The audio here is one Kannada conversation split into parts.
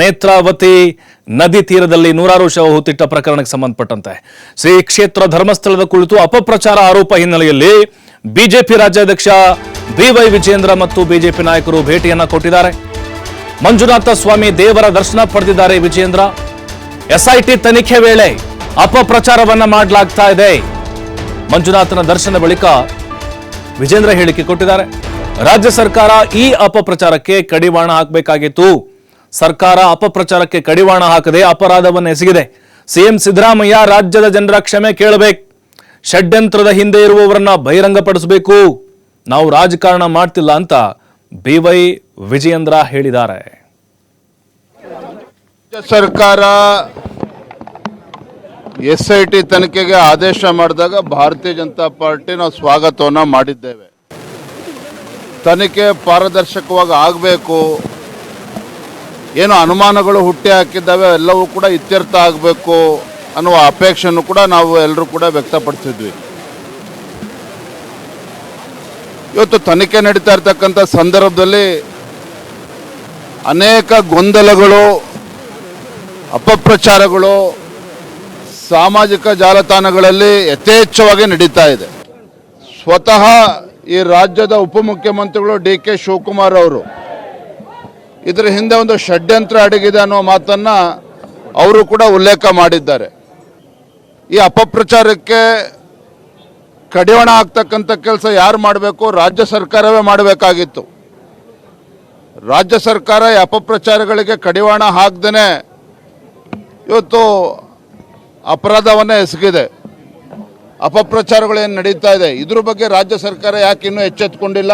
ನೇತ್ರಾವತಿ ನದಿ ತೀರದಲ್ಲಿ ನೂರಾರು ಶವ ಹೂತಿಟ್ಟ ಪ್ರಕರಣಕ್ಕೆ ಸಂಬಂಧಪಟ್ಟಂತೆ. ಶ್ರೀ ಕ್ಷೇತ್ರ ಧರ್ಮಸ್ಥಳದ ಕುಳಿತು ಅಪಪ್ರಚಾರ ಆರೋಪ ಹಿನ್ನೆಲೆಯಲ್ಲಿ ಬಿಜೆಪಿ ರಾಜ್ಯಾಧ್ಯಕ್ಷ ಬಿವೈ ವಿಜೇಂದ್ರ ಮತ್ತು ಬಿಜೆಪಿ ನಾಯಕರು ಭೇಟಿಯನ್ನ ಕೊಟ್ಟಿದ್ದಾರೆ. ಮಂಜುನಾಥ ಸ್ವಾಮಿ ದೇವರ ದರ್ಶನ ಪಡೆದಿದ್ದಾರೆ ವಿಜೇಂದ್ರ ಎಸ್ಐಟಿ ತನಿಖೆ ವೇಳೆ ಅಪಪ್ರಚಾರವನ್ನ ಮಾಡಲಾಗ್ತಾ ಇದೆ. ಮಂಜುನಾಥನ ದರ್ಶನ ಬಳಿಕ ವಿಜೇಂದ್ರ ಹೇಳಿಕೆ ಕೊಟ್ಟಿದ್ದಾರೆ. ರಾಜ್ಯ ಸರ್ಕಾರ ಈ ಅಪಪ್ರಚಾರಕ್ಕೆ ಕಡಿವಾಣ ಹಾಕಬೇಕಾಗಿತ್ತು. ಸರ್ಕಾರ ಅಪಪ್ರಚಾರಕ್ಕೆ ಕಡಿವಾಣ ಹಾಕದೆ ಅಪರಾಧವನ್ನು ಎಸಗಿದೆ. ಸಿಎಂ ಸಿದ್ದರಾಮಯ್ಯ ರಾಜ್ಯದ ಜನರ ಕ್ಷಮೆ ಕೇಳಬೇಕು. ಷಡ್ಯಂತ್ರದ ಹಿಂದೆ ಇರುವವರನ್ನ ಬಹಿರಂಗಪಡಿಸಬೇಕು. ನಾವು ರಾಜಕಾರಣ ಮಾಡ್ತಿಲ್ಲ ಅಂತ ಬಿವೈ ವಿಜಯೇಂದ್ರ ಹೇಳಿದ್ದಾರೆ. ಸರ್ಕಾರ ಎಸ್ ಐ ಟಿ ತನಿಖೆಗೆ ಆದೇಶ ಮಾಡಿದಾಗ ಭಾರತೀಯ ಜನತಾ ಪಾರ್ಟಿ ನಾವು ಸ್ವಾಗತವನ್ನು ಮಾಡಿದ್ದೇವೆ. ತನಿಖೆ ಪಾರದರ್ಶಕವಾಗಿ ಆಗಬೇಕು. ಏನು ಅನುಮಾನಗಳು ಹುಟ್ಟಿ ಹಾಕಿದ್ದಾವೆ, ಎಲ್ಲವೂ ಕೂಡ ಇತ್ಯರ್ಥ ಆಗಬೇಕು ಅನ್ನುವ ಅಪೇಕ್ಷೆಯನ್ನು ಕೂಡ ನಾವು ಎಲ್ಲರೂ ಕೂಡ ವ್ಯಕ್ತಪಡಿಸಿದ್ವಿ. ಇವತ್ತು ತನಿಖೆ ನಡೀತಾ ಇರ್ತಕ್ಕಂಥ ಸಂದರ್ಭದಲ್ಲಿ ಅನೇಕ ಗೊಂದಲಗಳು, ಅಪಪ್ರಚಾರಗಳು ಸಾಮಾಜಿಕ ಜಾಲತಾಣಗಳಲ್ಲಿ ಯಥೇಚ್ಛವಾಗಿ ನಡೀತಾ ಇದೆ. ಸ್ವತಃ ಈ ರಾಜ್ಯದ ಉಪಮುಖ್ಯಮಂತ್ರಿಗಳು ಡಿ ಕೆ ಶಿವಕುಮಾರ್ ಅವರು ಇದರ ಹಿಂದೆ ಒಂದು ಷಡ್ಯಂತ್ರ ಅಡಗಿದೆ ಅನ್ನೋ ಮಾತನ್ನ ಅವರು ಕೂಡ ಉಲ್ಲೇಖ ಮಾಡಿದ್ದಾರೆ. ಈ ಅಪಪ್ರಚಾರಕ್ಕೆ ಕಡಿವಾಣ ಆಗ್ತಕ್ಕಂಥ ಕೆಲಸ ಯಾರು ಮಾಡಬೇಕು? ರಾಜ್ಯ ಸರ್ಕಾರವೇ ಮಾಡಬೇಕಾಗಿತ್ತು. ರಾಜ್ಯ ಸರ್ಕಾರ ಈ ಅಪಪ್ರಚಾರಗಳಿಗೆ ಕಡಿವಾಣ ಹಾಕ್ದೇ ಇವತ್ತು ಅಪರಾಧವನ್ನೇ ಎಸಗಿದೆ. ಏನು ನಡೀತಾ ಇದೆ? ಇದ್ರ ಬಗ್ಗೆ ರಾಜ್ಯ ಸರ್ಕಾರ ಯಾಕೆ ಇನ್ನೂ ಎಚ್ಚೆತ್ತುಕೊಂಡಿಲ್ಲ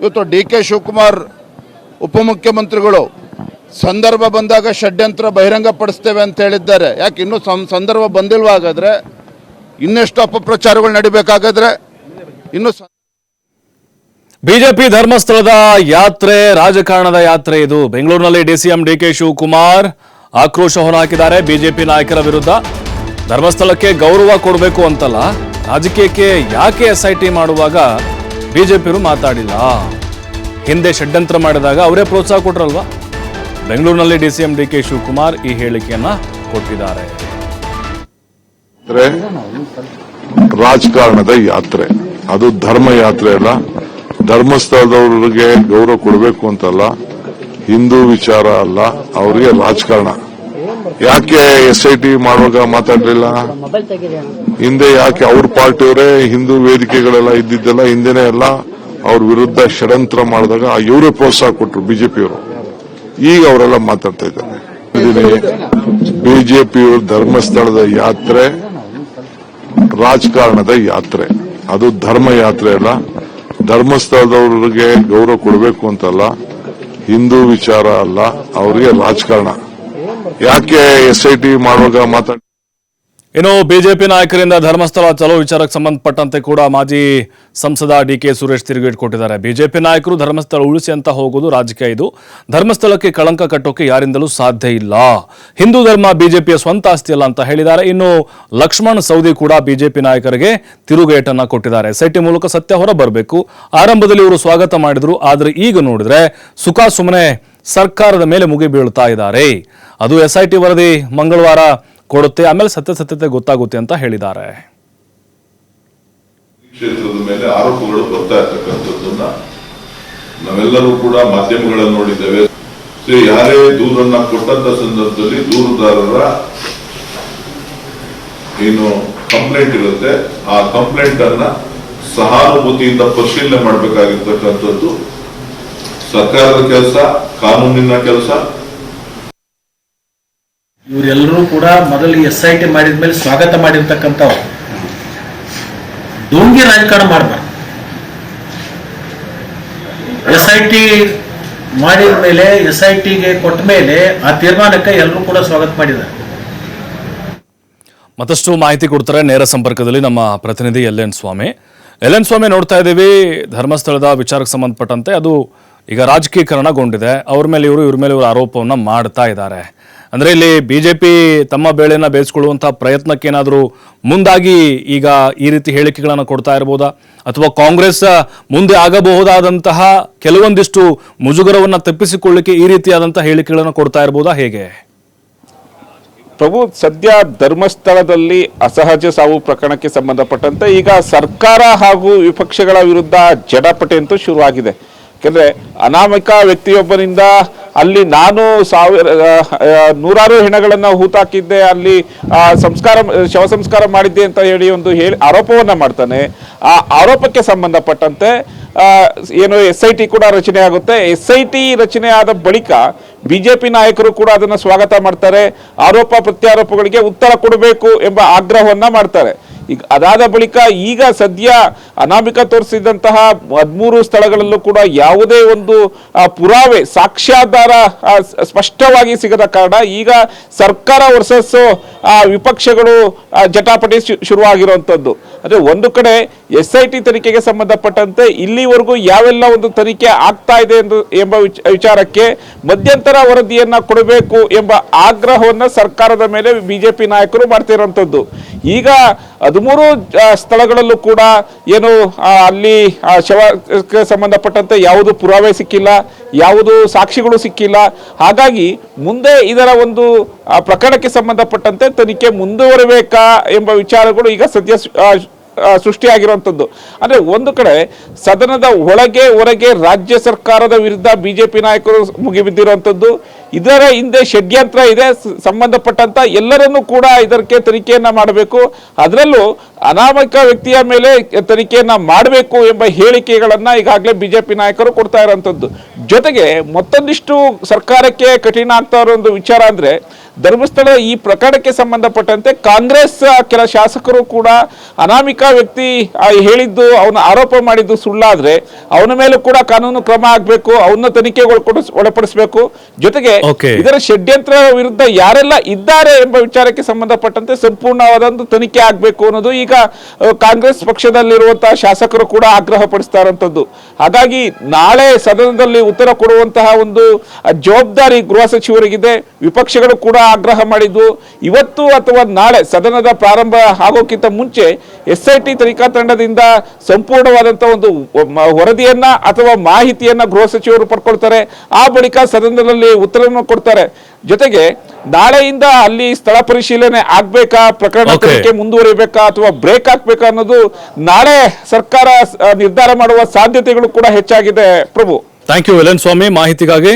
ಇವತ್ತು ಡಿ ಕೆ ಶಿವಕುಮಾರ್ ಉಪಮುಖ್ಯಮಂತ್ರಿಗಳು, ಸಂದರ್ಭ ಬಂದಾಗ ಷಡ್ಯಂತ್ರ ಬಹಿರಂಗಪಡಿಸ್ತೇವೆ ಅಂತ ಹೇಳಿದ್ದಾರೆ. ಯಾಕೆ ಇನ್ನೂ ಸಂದರ್ಭ ಬಂದಿಲ್ವ ಹಾಗಾದ್ರೆ? ಇನ್ನೆಷ್ಟು ಅಪಪ್ರಚಾರಗಳು ನಡಿಬೇಕಾಗಾದ್ರೆ? ಇನ್ನೂ ಬಿಜೆಪಿ ಧರ್ಮಸ್ಥಳದ ಯಾತ್ರೆ, ರಾಜಕಾರಣದ ಯಾತ್ರೆ ಇದು. ಬೆಂಗಳೂರಿನಲ್ಲಿ ಡಿಸಿಎಂ ಡಿಕೆ ಶಿವಕುಮಾರ್ ಆಕ್ರೋಶ ಹೊರಹಾಕಿದ್ದಾರೆ ಬಿಜೆಪಿ ನಾಯಕರ ವಿರುದ್ಧ. ಧರ್ಮಸ್ಥಳಕ್ಕೆ ಗೌರವ ಕೊಡಬೇಕು ಅಂತಲ್ಲ, ರಾಜಕೀಯಕ್ಕೆ ಯಾಕೆ ಎಸ್ಐಟಿ ಮಾಡುವಾಗ ಬಿಜೆಪಿಯವರು ಮಾತಾಡಿಲ್ಲ? ಹಿಂದೆ ಷಡ್ಯಂತ್ರ ಮಾಡಿದಾಗ ಅವರೇ ಪ್ರೋತ್ಸಾಹ ಕೊಟ್ರಲ್ವಾ? ಬೆಂಗಳೂರಿನಲ್ಲಿ ಡಿ ಕೆ ಶಿವಕುಮಾರ್ ಈ ಹೇಳಿಕೆಯನ್ನ ಕೊಟ್ಟಿದ್ದಾರೆ. ರಾಜಕಾರಣದ ಯಾತ್ರೆ. ಅದು ಧರ್ಮ ಯಾತ್ರೆ ಅಲ್ಲ. ಧರ್ಮಸ್ಥಳದವರಿಗೆ ಗೌರವ ಕೊಡಬೇಕು ಅಂತಲ್ಲ. ಹಿಂದೂ ವಿಚಾರ ಅಲ್ಲ. ಅವರಿಗೆ ರಾಜಕಾರಣ. ಯಾಕೆ ಎಸ್ ಐ ಟಿ ಮಾಡುವಾಗ ಮಾತಾಡಲಿಲ್ಲ? ಹಿಂದೆ ಯಾಕೆ ಅವ್ರ ಪಾರ್ಟಿಯವರೇ ಹಿಂದೂ ವೇದಿಕೆಗಳೆಲ್ಲ ಇದ್ದಿದ್ದೆಲ್ಲ ಹಿಂದೆನೆ ಎಲ್ಲ ಅವ್ರ ವಿರುದ್ಧ ಷಡ್ಯಂತ್ರ ಮಾಡಿದಾಗ ಇವರೇ ಪ್ರೋತ್ಸಾಹ ಕೊಟ್ಟರು ಬಿಜೆಪಿಯವರು. ಈಗ ಅವರೆಲ್ಲ ಮಾತಾಡ್ತಾ ಇದ್ದಾರೆ. ಬಿಜೆಪಿಯವರು ಧರ್ಮಸ್ಥಳದ ಯಾತ್ರೆ ರಾಜಕಾರಣದ ಯಾತ್ರೆ. ಅದು ಧರ್ಮ ಯಾತ್ರೆ ಅಲ್ಲ. ಧರ್ಮಸ್ಥಳದವರಿಗೆ ಗೌರವ ಕೊಡಬೇಕು ಅಂತಲ್ಲ. ಹಿಂದೂ ವಿಚಾರ ಅಲ್ಲ. ಅವರಿಗೆ ರಾಜಕಾರಣ. ಯಾಕೆ ಎಸ್ ಐ ಟಿ ಮಾಡುವಾಗ ಮಾತಾಡ ಇನ್ನು ಬಿಜೆಪಿ ನಾಯಕರಿಂದ ಧರ್ಮಸ್ಥಳ ಚಲೋ ವಿಚಾರಕ್ಕೆ ಸಂಬಂಧಪಟ್ಟಂತೆ ಕೂಡ ಮಾಜಿ ಸಂಸದ ಡಿ ಕೆ ಸುರೇಶ್ ತಿರುಗೇಟ್ ಕೊಟ್ಟಿದ್ದಾರೆ. ಬಿಜೆಪಿ ನಾಯಕರು ಧರ್ಮಸ್ಥಳ ಉಳಿಸಿ ಅಂತ ಹೋಗೋದು ರಾಜಕೀಯ ಇದು. ಧರ್ಮಸ್ಥಳಕ್ಕೆ ಕಳಂಕ ಕಟ್ಟೋಕೆ ಯಾರಿಂದಲೂ ಸಾಧ್ಯ ಇಲ್ಲ. ಹಿಂದೂ ಧರ್ಮ ಬಿಜೆಪಿಯ ಸ್ವಂತ ಆಸ್ತಿ ಅಲ್ಲ ಅಂತ ಹೇಳಿದ್ದಾರೆ. ಇನ್ನು ಲಕ್ಷ್ಮಣ್ ಸೌದಿ ಕೂಡ ಬಿಜೆಪಿ ನಾಯಕರಿಗೆ ತಿರುಗೇಟನ್ನು ಕೊಟ್ಟಿದ್ದಾರೆ. ಸೆಟ್ಟಿ ಮೂಲಕ ಸತ್ಯ ಹೊರ ಬರಬೇಕು ಆರಂಭದಲ್ಲಿ ಇವರು ಸ್ವಾಗತ ಮಾಡಿದ್ರು. ಆದರೆ ಈಗ ನೋಡಿದ್ರೆ ಸುಖ ಸುಮ್ಮನೆ ಸರ್ಕಾರದ ಮೇಲೆ ಮುಗಿ ಬೀಳ್ತಾ ಇದ್ದಾರೆ. ಅದು ಎಸ್ಐಟಿ ವರದಿ ಮಂಗಳವಾರ ಕೊಡುತ್ತೆ, ಆಮೇಲೆ ಸತ್ಯಾಸತ್ಯತೆ ಗೊತ್ತಾಗುತ್ತೆ ಅಂತ ಹೇಳಿದ್ದಾರೆ. ಕ್ಷೇತ್ರದ ಮೇಲೆ ಆರೋಪಗಳು ಬರ್ತಾ ಇರ್ತಕ್ಕಂಥದ್ದನ್ನ ನಾವೆಲ್ಲರೂ ಕೂಡ ಮಾಧ್ಯಮಗಳನ್ನು ನೋಡಿದ್ದೇವೆ. ಯಾರೇ ದೂರನ್ನ ಕೊಟ್ಟಂತ ಸಂದರ್ಭದಲ್ಲಿ ದೂರುದಾರರ ಏನು ಕಂಪ್ಲೇಂಟ್ ಇರುತ್ತೆ, ಆ ಕಂಪ್ಲೇಂಟ್ ಅನ್ನ ಸಹಾನುಭೂತಿಯಿಂದ ಪರಿಶೀಲನೆ ಮಾಡಬೇಕಾಗಿರ್ತಕ್ಕಂಥದ್ದು ಸರ್ಕಾರದ ಕೆಲಸ, ಕಾನೂನಿನ ಕೆಲಸ ಇವರೆಲ್ಲರೂ ಕೂಡ ಮೊದಲು ಎಸ್ ಐ ಟಿ ಮಾಡಿದ ಮೇಲೆ ಸ್ವಾಗತ ಮಾಡಿರ್ತಕ್ಕಂಥವ್ರು. ಡೋಂಗಿ ರಾಜಕಾರಣ ಮಾಡಬಾರ್ದು. ಎಸ್ ಐ ಟಿ ಮಾಡಿದ ಮೇಲೆ, ಎಸ್ ಐ ಟಿಗೆ ಕೊಟ್ಟ ಮೇಲೆ ಆ ತೀರ್ಮಾನಕ್ಕೆ ಎಲ್ಲರೂ ಕೂಡ ಸ್ವಾಗತ ಮಾಡಿದ್ದಾರೆ. ಮತ್ತಷ್ಟು ಮಾಹಿತಿ ಕೊಡ್ತಾರೆ ನೇರ ಸಂಪರ್ಕದಲ್ಲಿ ನಮ್ಮ ಪ್ರತಿನಿಧಿ L N Swamy. L N Swamy ನೋಡ್ತಾ ಇದ್ದೀವಿ, ಧರ್ಮಸ್ಥಳದ ವಿಚಾರಕ್ಕೆ ಸಂಬಂಧಪಟ್ಟಂತೆ ಅದು ಈಗ ರಾಜಕೀಕರಣಗೊಂಡಿದೆ ಅವ್ರ ಮೇಲೆ ಇವರು, ಇವ್ರ ಮೇಲೆ ಇವರು ಆರೋಪವನ್ನು ಮಾಡ್ತಾ ಇದ್ದಾರೆ. ಅಂದ್ರೆ ಇಲ್ಲಿ ಬಿಜೆಪಿ ತಮ್ಮ ಬೇಳೆನ ಬೇಯಿಸ್ಕೊಳ್ಳುವಂಥ ಪ್ರಯತ್ನಕ್ಕೇನಾದರೂ ಮುಂದಾಗಿ ಈಗ ಈ ರೀತಿ ಹೇಳಿಕೆಗಳನ್ನು ಕೊಡ್ತಾ ಇರ್ಬೋದಾ? ಅಥವಾ ಕಾಂಗ್ರೆಸ್ ಮುಂದೆ ಆಗಬಹುದಾದಂತಹ ಕೆಲವೊಂದಿಷ್ಟು ಮುಜುಗರವನ್ನ ತಪ್ಪಿಸಿಕೊಳ್ಳಿಕ್ಕೆ ಈ ರೀತಿಯಾದಂಥ ಹೇಳಿಕೆಗಳನ್ನು ಕೊಡ್ತಾ ಇರ್ಬೋದಾ ಹೇಗೆ? ಪ್ರಭು, ಸದ್ಯ ಧರ್ಮಸ್ಥಳದಲ್ಲಿ ಅಸಹಜ ಸಾವು ಪ್ರಕರಣಕ್ಕೆ ಸಂಬಂಧಪಟ್ಟಂತೆ ಈಗ ಸರ್ಕಾರ ಹಾಗೂ ವಿಪಕ್ಷಗಳ ವಿರುದ್ಧ ಜಡಪಟೆ ಅಂತೂ ಶುರುವಾಗಿದೆ. ಯಾಕೆಂದ್ರೆ ಅನಾಮಿಕ ವ್ಯಕ್ತಿಯೊಬ್ಬರಿಂದ ಅಲ್ಲಿ ನಾನು ಸಾವಿರ ನೂರಾರು ಹೆಣಗಳನ್ನು ಹೂತಾಕಿದ್ದೆ, ಅಲ್ಲಿ ಸಂಸ್ಕಾರ, ಶವ ಸಂಸ್ಕಾರ ಮಾಡಿದ್ದೆ ಅಂತ ಹೇಳಿ ಒಂದು ಹೇಳಿ ಆರೋಪವನ್ನ ಮಾಡ್ತಾನೆ. ಆ ಆರೋಪಕ್ಕೆ ಸಂಬಂಧಪಟ್ಟಂತೆ ಏನು ಎಸ್ ಐ ಟಿ ಕೂಡ ರಚನೆ ಆಗುತ್ತೆ. ಎಸ್ ಐ ಟಿ ರಚನೆ ಆದ ಬಳಿಕ ಬಿಜೆಪಿ ನಾಯಕರು ಕೂಡ ಅದನ್ನ ಸ್ವಾಗತ ಮಾಡ್ತಾರೆ. ಆರೋಪ ಪ್ರತ್ಯಾರೋಪಗಳಿಗೆ ಉತ್ತರ ಕೊಡಬೇಕು ಎಂಬ ಆಗ್ರಹವನ್ನ ಮಾಡ್ತಾರೆ. ಈಗ ಅದಾದ ಬಳಿಕ ಈಗ ಸದ್ಯ ಅನಾಮಿಕ ತೋರಿಸಿದಂತಹ ಹದಿಮೂರು ಸ್ಥಳಗಳಲ್ಲೂ ಕೂಡ ಯಾವುದೇ ಒಂದು ಪುರಾವೆ, ಸಾಕ್ಷ್ಯಾಧಾರ ಸ್ಪಷ್ಟವಾಗಿ ಸಿಗದ ಕಾರಣ ಈಗ ಸರ್ಕಾರ ವರ್ಸಸ್ ವಿಪಕ್ಷಗಳು ಜಟಾಪಟಿ ಶುರುವಾಗಿರುವಂಥದ್ದು. ಅಂದ್ರೆ ಒಂದು ಕಡೆ ಎಸ್ ಐ ಟಿ ತನಿಖೆಗೆ ಸಂಬಂಧಪಟ್ಟಂತೆ ಇಲ್ಲಿವರೆಗೂ ಯಾವೆಲ್ಲ ಒಂದು ತನಿಖೆ ಆಗ್ತಾ ಇದೆ ಎಂದು ಎಂಬ ವಿಚ- ವಿಚಾರಕ್ಕೆ ಮಧ್ಯಂತರ ವರದಿಯನ್ನ ಕೊಡಬೇಕು ಎಂಬ ಆಗ್ರಹವನ್ನ ಸರ್ಕಾರದ ಮೇಲೆ ಬಿಜೆಪಿ ನಾಯಕರು ಮಾಡ್ತಿರುವಂತದ್ದು ಈಗ ಹದಿಮೂರು ಸ್ಥಳಗಳಲ್ಲೂ ಕೂಡ ಏನು ಅಲ್ಲಿ ಶವಕ್ಕೆ ಸಂಬಂಧಪಟ್ಟಂತೆ ಯಾವುದು ಪುರಾವೆ ಸಿಕ್ಕಿಲ್ಲ, ಯಾವುದು ಸಾಕ್ಷಿಗಳು ಸಿಕ್ಕಿಲ್ಲ. ಹಾಗಾಗಿ ಮುಂದೆ ಇದರ ಒಂದು ಆ, ಪ್ರಕರಣಕ್ಕೆ ಸಂಬಂಧಪಟ್ಟಂತೆ ತನಿಖೆ ಮುಂದುವರಬೇಕಾ ಎಂಬ ವಿಚಾರಗಳು ಈಗ ಸದ್ಯ ಸೃಷ್ಟಿಯಾಗಿರುವಂಥದ್ದು. ಅಂದರೆ ಒಂದು ಕಡೆ ಸದನದ ಒಳಗೆ ಹೊರಗೆ ರಾಜ್ಯ ಸರ್ಕಾರದ ವಿರುದ್ಧ ಬಿಜೆಪಿ ನಾಯಕರು ಮುಗಿಬಿದ್ದಿರುವಂಥದ್ದು ಇದರ ಹಿಂದೆ ಷಡ್ಯಂತ್ರ ಇದೆ ಸಂಬಂಧಪಟ್ಟಂತ ಎಲ್ಲರನ್ನೂ ಕೂಡ ಇದಕ್ಕೆ ತನಿಖೆಯನ್ನ ಮಾಡಬೇಕು ಅದರಲ್ಲೂ ಅನಾಮಿಕ ವ್ಯಕ್ತಿಯ ಮೇಲೆ ತನಿಖೆಯನ್ನ ಮಾಡಬೇಕು ಎಂಬ ಹೇಳಿಕೆಗಳನ್ನ ಈಗಾಗಲೇ ಬಿಜೆಪಿ ನಾಯಕರು ಕೊಡ್ತಾ ಇರುವಂತದ್ದು ಜೊತೆಗೆ ಮತ್ತೊಂದಿಷ್ಟು ಸರ್ಕಾರಕ್ಕೆ ಕಠಿಣ ಆಗ್ತಾ ಇರೋ ವಿಚಾರ ಅಂದ್ರೆ ಧರ್ಮಸ್ಥಳ ಈ ಪ್ರಕರಣಕ್ಕೆ ಸಂಬಂಧಪಟ್ಟಂತೆ ಕಾಂಗ್ರೆಸ್ ಕೆಲ ಶಾಸಕರು ಕೂಡ ಅನಾಮಿಕ ವ್ಯಕ್ತಿ ಹೇಳಿದ್ದು, ಅವನ ಆರೋಪ ಮಾಡಿದ್ದು ಸುಳ್ಳಾದ್ರೆ, ಅವನ ಮೇಲೂ ಕೂಡ ಕಾನೂನು ಕ್ರಮ ಆಗಬೇಕು ಅವನ್ನ ತನಿಖೆಗೆ ಒಳಪಡಿಸ್ ಒಳಪಡಿಸಬೇಕು ಜೊತೆಗೆ. ಇದರ ಷಡ್ಯಂತ್ರ ವಿರುದ್ಧ ಯಾರೆಲ್ಲ ಇದ್ದಾರೆ ಎಂಬ ವಿಚಾರಕ್ಕೆ ಸಂಬಂಧಪಟ್ಟಂತೆ ಸಂಪೂರ್ಣವಾದ ಒಂದು ತನಿಖೆ ಆಗಬೇಕು ಅನ್ನೋದು ಈಗ ಕಾಂಗ್ರೆಸ್ ಪಕ್ಷದಲ್ಲಿರುವಂತಹ ಶಾಸಕರು ಕೂಡ ಆಗ್ರಹ ಪಡಿಸ್ತಾ ಇರುವಂತದ್ದು ಹಾಗಾಗಿ ನಾಳೆ ಸದನದಲ್ಲಿ ಉತ್ತರ ಕೊಡುವಂತಹ ಒಂದು ಜವಾಬ್ದಾರಿ ಗೃಹ ಸಚಿವರಿಗಿದೆ. ವಿಪಕ್ಷಗಳು ಕೂಡ ಆಗ್ರಹ ಮಾಡಿದ್ದು. ಇವತ್ತು ಅಥವಾ ನಾಳೆ ಸದನದ ಪ್ರಾರಂಭ ಆಗೋಕ್ಕಿಂತ ಮುಂಚೆ ಎಸ್ ಐ ಟಿ ತನಿಖಾ ತಂಡದಿಂದ ಸಂಪೂರ್ಣವಾದಂತಹ ಒಂದು ವರದಿಯನ್ನ ಅಥವಾ ಮಾಹಿತಿಯನ್ನ ಗೃಹ ಸಚಿವರು ಪಡ್ಕೊಳ್ತಾರೆ. ಆ ಬಳಿಕ ಸದನದಲ್ಲಿ ಉತ್ತರವನ್ನು ಕೊಡ್ತಾರೆ. ಜೊತೆಗೆ ನಾಳೆಯಿಂದ ಅಲ್ಲಿ ಸ್ಥಳ ಪರಿಶೀಲನೆ ಆಗ್ಬೇಕಾ ಪ್ರಕರಣ Okay. ತನಿಖೆ ಮುಂದುವರಿಬೇಕಾ ಅಥವಾ ಬ್ರೇಕ್ ಹಾಕ್ಬೇಕಾ ಅನ್ನೋದು ನಾಳೆ ಸರ್ಕಾರ ಆ, ನಿರ್ಧಾರ ಮಾಡುವ ಸಾಧ್ಯತೆಗಳು ಕೂಡ ಹೆಚ್ಚಾಗಿದೆ. ಪ್ರಭು. ಥ್ಯಾಂಕ್ ಯು ವಿಲನ್ ಸ್ವಾಮಿ ಮಾಹಿತಿಗಾಗಿ